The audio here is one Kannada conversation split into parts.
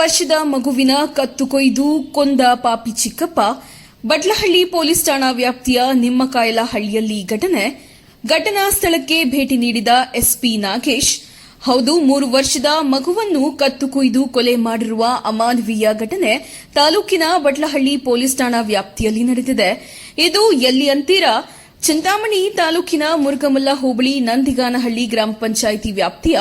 ವರ್ಷದ ಮಗುವಿನ ಕತ್ತು ಕೊಯ್ದು ಕೊಂದ ಪಾಪಿ ಚಿಕ್ಕಪ್ಪ, ಬಡ್ಲಹಳ್ಳಿ ಪೊಲೀಸ್ ಠಾಣಾ ವ್ಯಾಪ್ತಿಯ ನಿಮ್ಮಕಾಯಲಹಳ್ಳಿಯಲ್ಲಿ ಘಟನೆ. ಘಟನಾ ಸ್ಥಳಕ್ಕೆ ಭೇಟಿ ನೀಡಿದ ಎಸ್ಪಿ ನಾಗೇಶ್, ಹೌದು, ಮೂರು ವರ್ಷದ ಮಗುವನ್ನು ಕತ್ತು ಕೊಯ್ದು ಕೊಲೆ ಮಾಡಿರುವ ಅಮಾನವೀಯ ಘಟನೆ ತಾಲೂಕಿನ ಬಟ್ಲಹಳ್ಳಿ ಪೊಲೀಸ್ ಠಾಣಾ ವ್ಯಾಪ್ತಿಯಲ್ಲಿ ನಡೆದಿದೆ. ಇದು ಎಲ್ಲಿ ಅಂತೀರಾ ಚಿಂತಾಮಣಿ ತಾಲೂಕಿನ ಮುರುಗಮಲ್ಲ ಹೋಬಳಿ ನಂದಿಗಾನಹಳ್ಳಿ ಗ್ರಾಮ ಪಂಚಾಯಿತಿ ವ್ಯಾಪ್ತಿಯ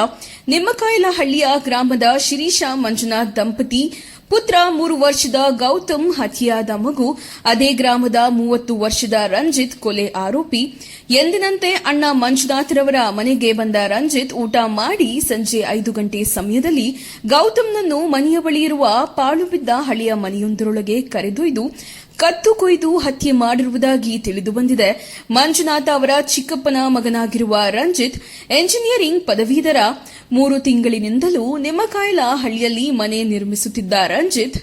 ನಿಮ್ಮಕಾಯಲಹಳ್ಳಿಯ ಗ್ರಾಮದ ಶಿರೀಷ ಮಂಜುನಾಥ್ ದಂಪತಿ ಪುತ್ರ ಮೂರು ವರ್ಷದ ಗೌತಮ್ ಹತ್ಯೆಯಾದ ಮಗು, ಅದೇ ಗ್ರಾಮದ ಮೂವತ್ತು ವರ್ಷದ ರಂಜಿತ್ ಕೊಲೆ ಆರೋಪಿ. ಎಂದಿನಂತೆ ಅಣ್ಣ ಮಂಜುನಾಥ್ರವರ ಮನೆಗೆ ಬಂದ ರಂಜಿತ್ ಊಟ ಮಾಡಿ ಸಂಜೆ ಐದು ಗಂಟೆ ಸಮಯದಲ್ಲಿ ಗೌತಮ್ನನ್ನು ಮನೆಯ ಬಳಿ ಇರುವ ಪಾಳು ಬಿದ್ದ ಹಳೆಯ ಮನೆಯೊಂದರೊಳಗೆ ಕರೆದೊಯ್ದು ಕತ್ತು ಕೊಯ್ದು ಹತ್ಯೆ ಮಾಡಿರುವುದಾಗಿ ತಿಳಿದುಬಂದಿದೆ. ಮಂಜುನಾಥ ಅವರ ಚಿಕ್ಕಪ್ಪನ ಮಗನಾಗಿರುವ ರಂಜಿತ್, ಎಂಜಿನಿಯರಿಂಗ್ ಪದವೀಧರ. ಮೂರು ತಿಂಗಳಿನಿಂದಲೂ ನಿಮ್ಮಕಾಯಿಲ ಹಳ್ಳಿಯಲ್ಲಿ ಮನೆ ನಿರ್ಮಿಸುತ್ತಿದ್ದ ರಂಜಿತ್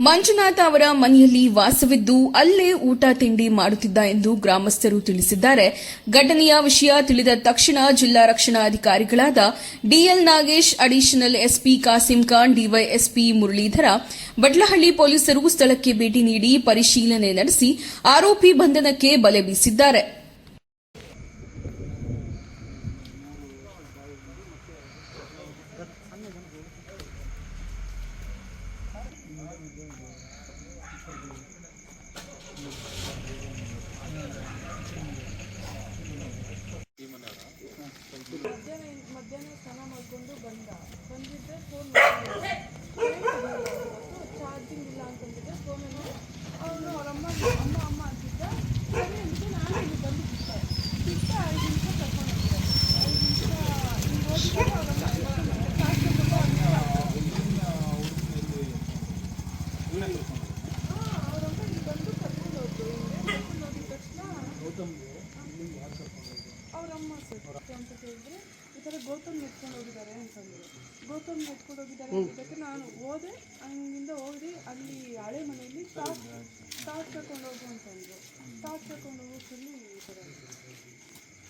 ಮಂಜುನಾಥ ಅವರ ಮನೆಯಲ್ಲಿ ವಾಸವಿದ್ದು ಅಲ್ಲೇ ಊಟ ತಿಂಡಿ ಮಾಡುತ್ತಿದ್ದ ಎಂದು ಗ್ರಾಮಸ್ಥರು ತಿಳಿಸಿದ್ದಾರೆ. ಘಟನೆಯ ವಿಷಯ ತಿಳಿದ ತಕ್ಷಣ ಜಿಲ್ಲಾ ರಕ್ಷಣಾಧಿಕಾರಿಗಳಾದ DL Nagesh, additional SP Kasim Khan DYSP Muralidhara, Batlahalli ಪೊಲೀಸರು ಸ್ಥಳಕ್ಕೆ ಭೇಟಿ ನೀಡಿ ಪರಿಶೀಲನೆ ನಡೆಸಿ ಆರೋಪಿ ಬಂಧನಕ್ಕೆ ಬಲೆ ಬೀಸಿದ್ದಾರೆ. ಮಧ್ಯಾಹ್ನ ಮಧ್ಯಾಹ್ನ ಸ್ನಾನ ಮಾಡಿಕೊಂಡು ಬಂದ. ಬಂದಿದ್ದೆ ಫೋನ್ ಚಾರ್ಜಿಂಗ್ ಇಲ್ಲ ಅಂತಂದಿದ್ದೆ ಫೋನಲ್ಲಿ ಅವನು ಅವ್ರ ಅಮ್ಮ ಅಮ್ಮ ಅಮ್ಮ ಅಂತಿದ್ದ ಸರಿ ಅಂತ ನಾನು ಇಲ್ಲಿ ಬಂದು ಬಿಟ್ಟೆ ಬಿಟ್ಟ ಐದು ನಿಮಿಷ ಕರ್ಕೊಂಡೋಗಿದ್ದೆ ಐದು ನಿಮಿಷ ಹಿಂಗೆ ಹೋಗಿದ್ದಾಗ ಅವರಮ್ಮ ಸಾಕ್ಸ್ಕೊಂಡು ಹಾಂ ಅವರಮ್ಮ ಇಲ್ಲಿ ಬಂದು ಕರ್ಕೊಂಡು ಹೋದ್ರು ಹಿಂಗೆ ಕರ್ಕೊಂಡು ಹೋಗಿದ ತಕ್ಷಣ ಅವರಮ್ಮ ಸರ್ ಅಂತ ಹೇಳಿದ್ರೆ ಈ ಥರ ಗೌತಮ್ ನೆಟ್ಕೊಂಡು ಹೋಗಿದ್ದಾರೆ ಅಂತಂದರು. ಗೌತಮ್ ನೆಟ್ಕೊಂಡು ಹೋಗಿದ್ದಾರೆ ಅಂತದಕ್ಕೆ ನಾನು ಹೋದೆ, ಅಲ್ಲಿಂದ ಹೋಗಿ ಅಲ್ಲಿ ಹಳೆ ಮನೆಯಲ್ಲಿ ತಾಟ್ ತಾಟ್ ತಗೊಂಡು ಹೋಗು ಅಂತಂದರು. ತಾಟ್ ತಗೊಂಡು ಹೋಗೋದ್ರಲ್ಲಿ ಈ ಥರ.